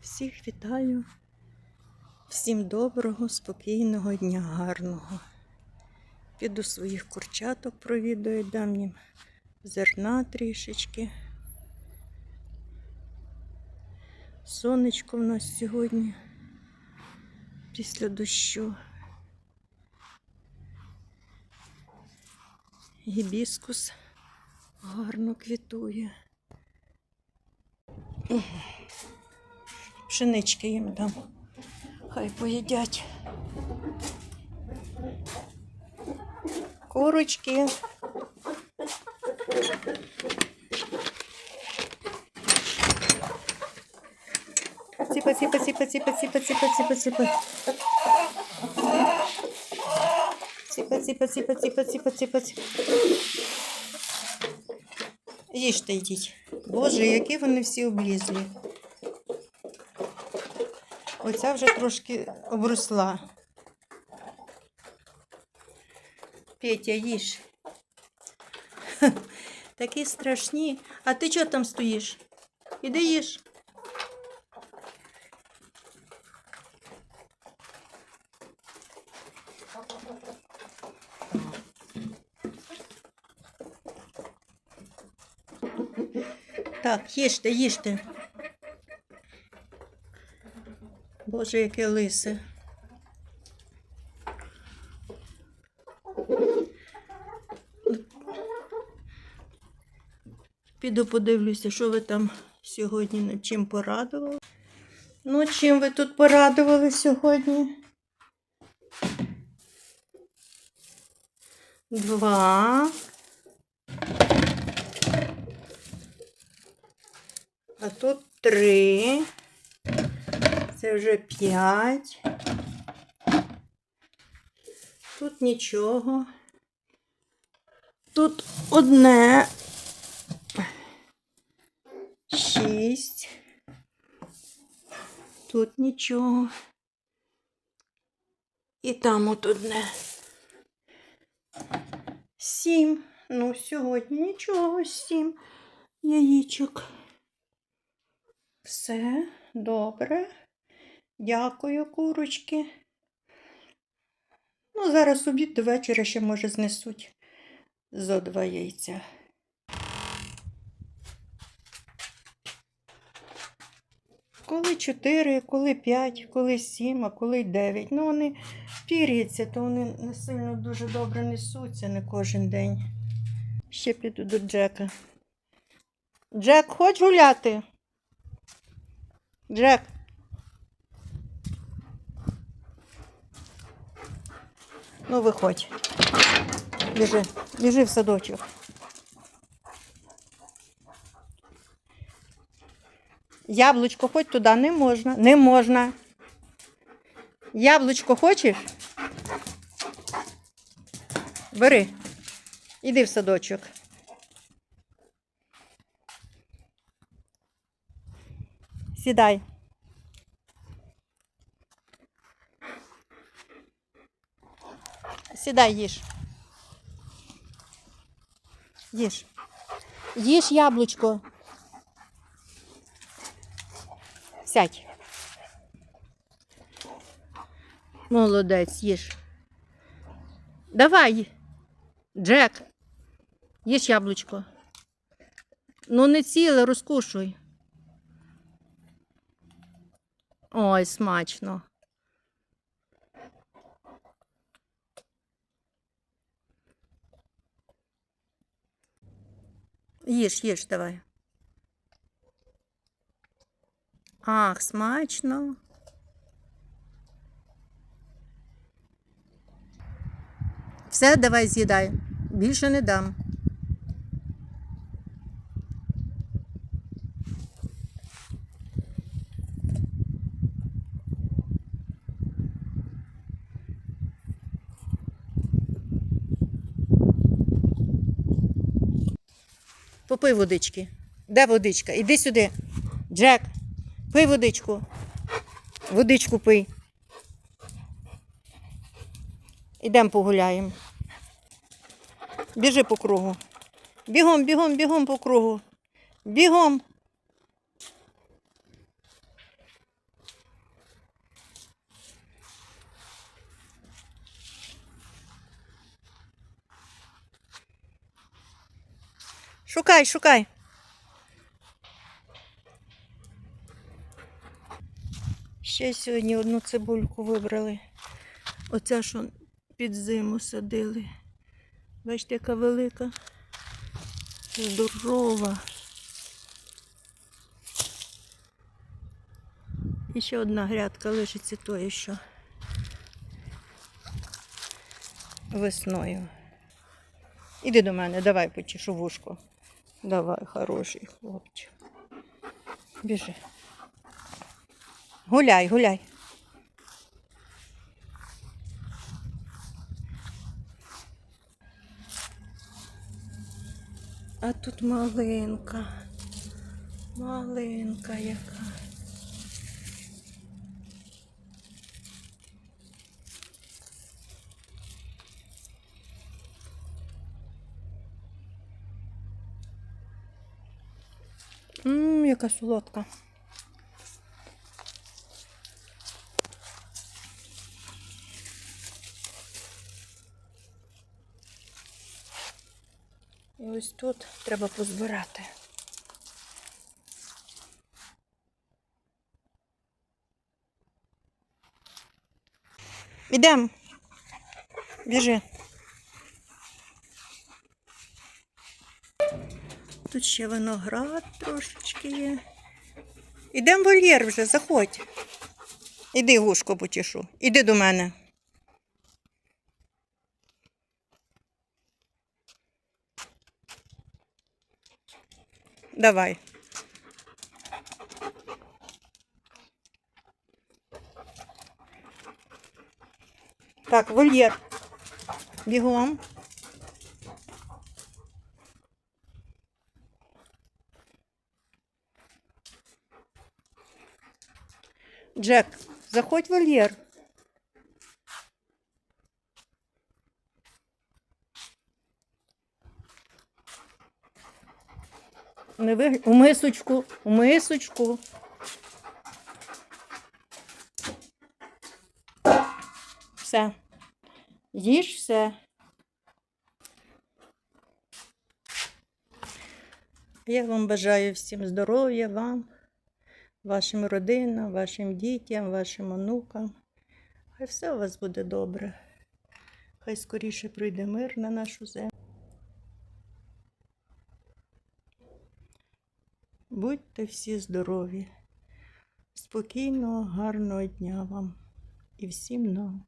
Всіх вітаю. Всім доброго, спокійного дня, гарного. Піду своїх курчаток провідаю, дам їм зерна трішечки. Сонечко в нас сьогодні після дощу. Гібіскус гарно квітує. Пшенички їм дам. Хай поїдять. Курочки. Ціпа, ціпа, ціпа, ціпа, ціпа, ціпа, ціпа, ціпа. Ціпа, ціпа, ціпа, ціпа, ціпа, ціпа. Їжте йдіть. Боже, які вони всі облізлі. Оця вже трошки обросла. Петя, їж. Такі страшні. А ти чого там стоїш? Іди їж. Так, їжте, їжте. Боже, яке лисе. Піду подивлюся, що ви там сьогодні над чим порадували. Ну, чим ви тут порадували сьогодні? Два. А тут три. Це вже п'ять. Тут нічого. Тут одне. Шість. Тут нічого. І там от одне. Сім. Ну, сьогодні нічого, сім яєчок. Все добре. Дякую, курочки. Ну, зараз обід до вечора ще, може, знесуть зо два яйця. Коли чотири, коли п'ять, коли сім, а коли дев'ять. Ну, вони пір'яться, то вони не сильно дуже добре несуться не кожен день. Ще піду до Джека. Джек, хоч гуляти? Джек. Ну, виходь. Біжи, біжи в садочок. Яблучко хоч туди не можна. Не можна. Яблучко хочеш? Бери. Іди в садочок. Сідай. Сідай, їж. Їж. Їж яблучко. Сядь. Молодець, їж. Давай. Джек. Їж яблучко. Ну, не ціле, розкушуй. Ой, смачно. Їж, їж, давай. Ах, смачно. Все, давай з'їдай. Більше не дам. Попий водички. Де водичка? Іди сюди. Джек, пий водичку. Водичку пий. Ідемо погуляємо. Біжи по кругу. Бігом, бігом, бігом по кругу. Бігом. Шукай, шукай. Ще сьогодні одну цибульку вибрали. Оця, що під зиму садили. Бачите, яка велика. Здорова. І ще одна грядка лишиться тої, що весною. Іди до мене, давай почешу вушко. Давай, хороший хлопчик. Біжи. Гуляй, гуляй. А тут малинка. Малинка яка. Ммм, яка солодка. І ось тут треба позбирати. Ідем. Біжи. Тут ще виноград трошечки є. Ідем в вольєр вже, заходь. Іди гушко потішу. Іди до мене. Давай. Так, вольєр. Бігом. Джек, заходь в вольєр. Не вигля... У мисочку, у мисочку. Все. Їж все. Я вам бажаю всім здоров'я, вам, вашим родинам, вашим дітям, вашим онукам. Хай все у вас буде добре. Хай скоріше прийде мир на нашу землю. Будьте всі здорові. Спокійного, гарного дня вам і всім нам.